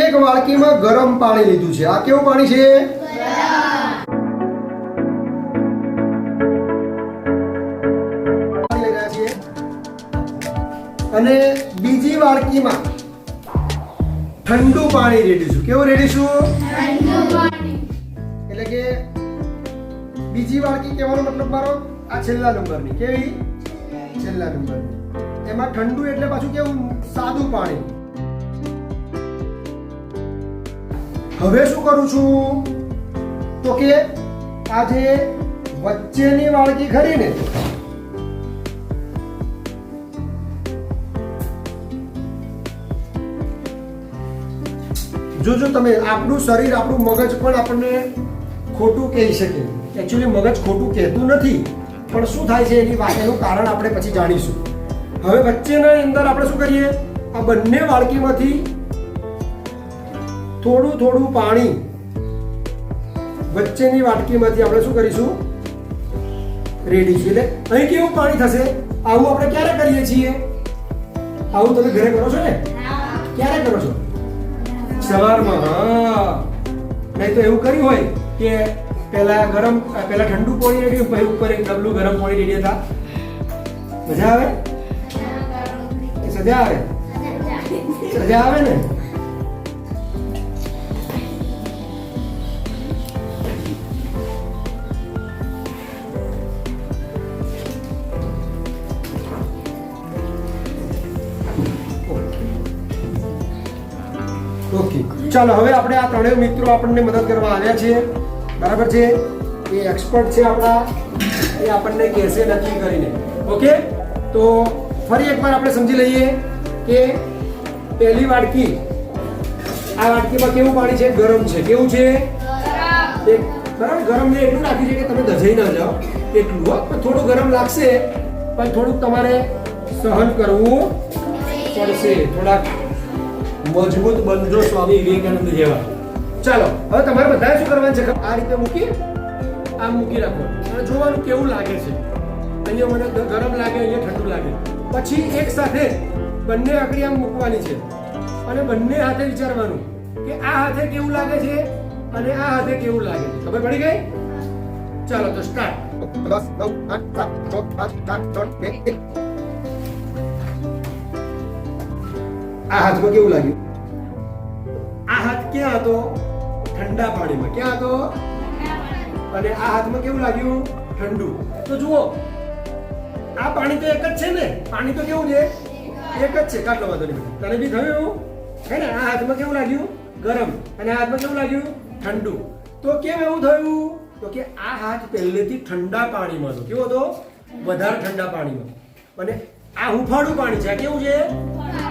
એક વાડકીમાં ગરમ પાણી લીધું છે. આ કેવું પાણી છે? અને બીજી વાડકીમાં ઠંડુ પાણી રેડીશું. કેવું રેડીશું? એટલે કે બીજી વાડકી કહેવાનો મતલબ મારો આ છેલ્લા નંબરની. કેવી? છેલ્લા નંબરની. એમાં ઠંડુ એટલે પાછું કેવું? સાદું પાણી. હવે શું કરું છું? તો કે આ વચ્ચેની વાળકી ખરી ને જો જો તમે, આપણું શરીર, આપણું મગજ પણ આપણને ખોટું કહી શકે. એકચ્યુઅલી મગજ ખોટું કહેતું નથી. પણ શું થાય છે એની વાત એનું કારણ આપણે પછી જાણીશું. હવે વચ્ચેના અંદર આપણે શું કરીએ? આ બંને વાડકીમાંથી થોડું થોડું પાણી વચ્ચેની વાટકીમાંથી આપણે શું કરીશું? રેડી છે. એટલે અહીં કેવું પાણી થશે? આવું આપણે ક્યારે કરીએ છીએ? આવું તમે ઘરે કરો છો ને? ક્યારે કરો છો? સવારમાં હા. નહીં તો એવું કર્યું હોય કે પહેલા ગરમ પહેલા ઠંડુ પાણી રેડી પછી ઉપર એક ડબલું ગરમ પાણી રેડી હતા. મજા આવે? સજા આવે. સજા આવે ને? ઓકે. ચાલો, હવે આપણે આ ત્રણેય મિત્રો આપણને મદદ કરવા આવ્યા છે બરાબર છે? એ એક્સપર્ટ છે આપણા. એ આપણને કહેશે નક્કી કરીને. ઓકે? તો ફરી એકવાર આપણે સમજી લઈએ કે પહેલી વાડકી, આ વાડકીમાં કેવું પાણી છે? ગરમ છે. કેવું છે? બરાબર, ગરમ ને એટલું નાખ્યું છે કે તમે દજાઈ ન જાઓ. એટલું પણ થોડું ગરમ લાગશે, પણ થોડુંક તમારે સહન કરવું પડશે. થોડાક મજબૂત બનજો સ્વામી વિવેકાનંદ જેવા. ચાલો, હવે તમારે બધાએ શું કરવાનું છે? આ રીતે મૂકી આમ મૂકી રાખો. અને જોવાનું કેવું લાગે છે. અહીંયા મને ગરમ લાગે, અહીંયા ઠંડુ લાગે. પછી એક સાથે બંને આંકડી આમ મૂકવાની છે. અને બંને હાથે વિચારવાનું કે આ હાથે કેવું લાગે છે અને આ હાથે કેવું લાગે છે. ખબર પડી ગઈ? ચાલો, તો સ્ટાર્ટ દસ, નવ, આઠ, સાત, છ પાંચ ચાર ત્રણ, બે, એક. આ હાથમાં કેવું લાગ્યું? આ હાથ ક્યાં હતો? ઠંડા પાણીમાં. ક્યાં હતો? અને આ હાથમાં કેવું લાગ્યું? ઠંડુ. તો જુઓ, આ પાણી તો એક જ છે ને? પાણી તો કેવું છે? એક જ છે. કાટલો વાંધો નહીં. તને બી થયું એવું? હે ને? આ હાથમાં કેવું લાગ્યું? ગરમ. અને આ હાથમાં કેવું લાગ્યું? ઠંડુ. તો કેમ એવું થયું? તો કે આ હાથ પહેલેથી ઠંડા પાણીમાં હતો. કેવો હતો? વધારે ઠંડા પાણીમાં. અને આ હુંફાળું પાણી છે. કેવું છે?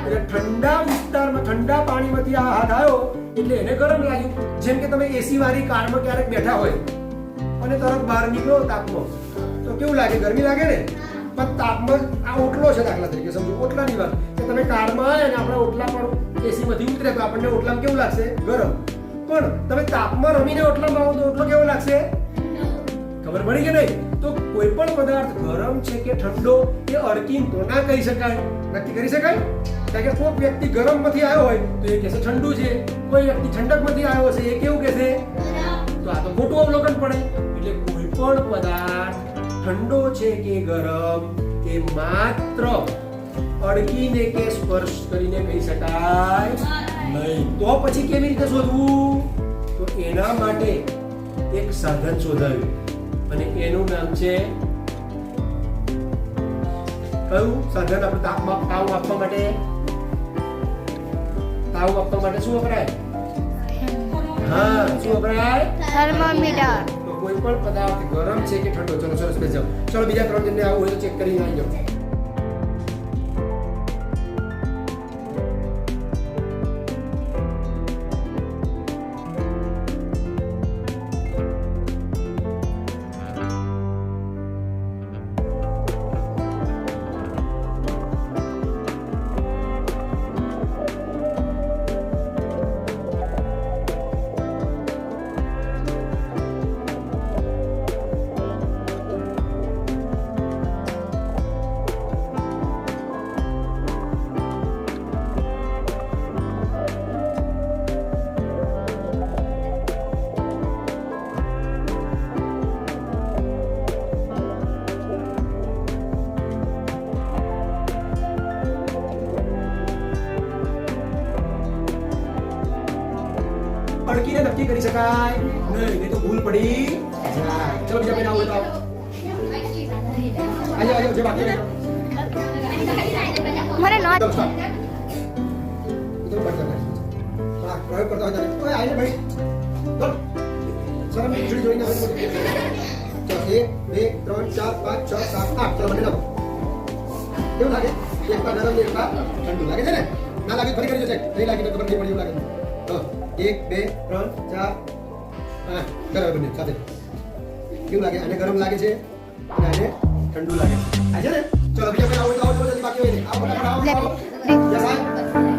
એટલે ઠંડા વિસ્તારમાં ઠંડા પાણીમાંથી આ હાથ આવ્યો, એટલે એને ગરમ લાગ્યું. જેમ કે તમે એસી વાળી કારમાં ક્યારેક બેઠા હોય અને તરત બહાર નીકળો તાપમાં. તો કેવું લાગે? ગરમી લાગે ને? પણ તાપમાં આ ઓટલો છે દાખલા તરીકે, સમજો. ઓટલાની વાત. કે તમે કારમાં આવે ને આપણા ઓટલા પણ એસી માંથી ઉતરે, તો આપણને ઓટલામાં કેવું લાગશે? ગરમ. પણ તમે તાપમાં રમીને ઓટલામાં આવો તો ઓટલો કેવો લાગશે? ખબર પડી કે નહીં? તો કોઈ પણ પદાર્થ ગરમ છે કે ઠંડો કે અડકીન તો ના કહી શકાય. નક્કી કરી શકાય? કારણ કે કોઈ વ્યક્તિ ગરમમાંથી આવ્યો હોય, તો એ કહેશે, ઠંડુ છે. કોઈ વ્યક્તિ ઠંડકમાંથી આવ્યો છે એ કેવું કહેશે? તો આ તો ખોટું અવલોકન પડે. એટલે કોઈ પણ પદાર્થ ઠંડો છે કે ગરમ તે માત્ર અડકીને કે સ્પર્શ કરીને કહી શકાય નહીં. તો પછી કેવી રીતે શોધવું? તો એના માટે એક સાધન શોધાયું. અને એનું નામ છે કયું સાધન? આપણે તાપમાપ તાવ આપવા માટે તાવ માપવા માટે શું વપરાય હા શું વપરાય થર્મોમીટર તો કોઈ પણ પદાર્થ ગરમ છે કે ઠંડો ચલો સરસ બેસી જાઓ ચલો બીજા ત્રણ જણને આવું હોય તો ચેક કરીને આવી જાઓ અડકીને નક્કી કરી શકાય. નહીં નહીં તો ભૂલ પડી. જાય ચલો બીજા બેન આવો બતાવો આજે આજે જે બાકી. મને નો પ્રયોગ કરતા હોય. આઈને ભાઈ. સર, જોઈને આવે. એક, બે, ત્રણ, ચાર, પાંચ, છ, સાત, આઠ. ચલો, કેવું લાગે? એક પર નરમ એક પર ઠંડુ. લાગે છે ને? ના લાગે ફરી કરી જશે નહીં લાગે તો ખબર નહીં પડી એવું લાગે. એક બે ત્રણ ચાર. હા બરાબર બંને સાથે કેવું લાગે? આને ગરમ લાગે છે? અને આને ઠંડુ લાગે છે. આજે ને? ચલો બીજા પેલા આવો આવો જલ્દી બાકી હોય ને આવો આવો. આવો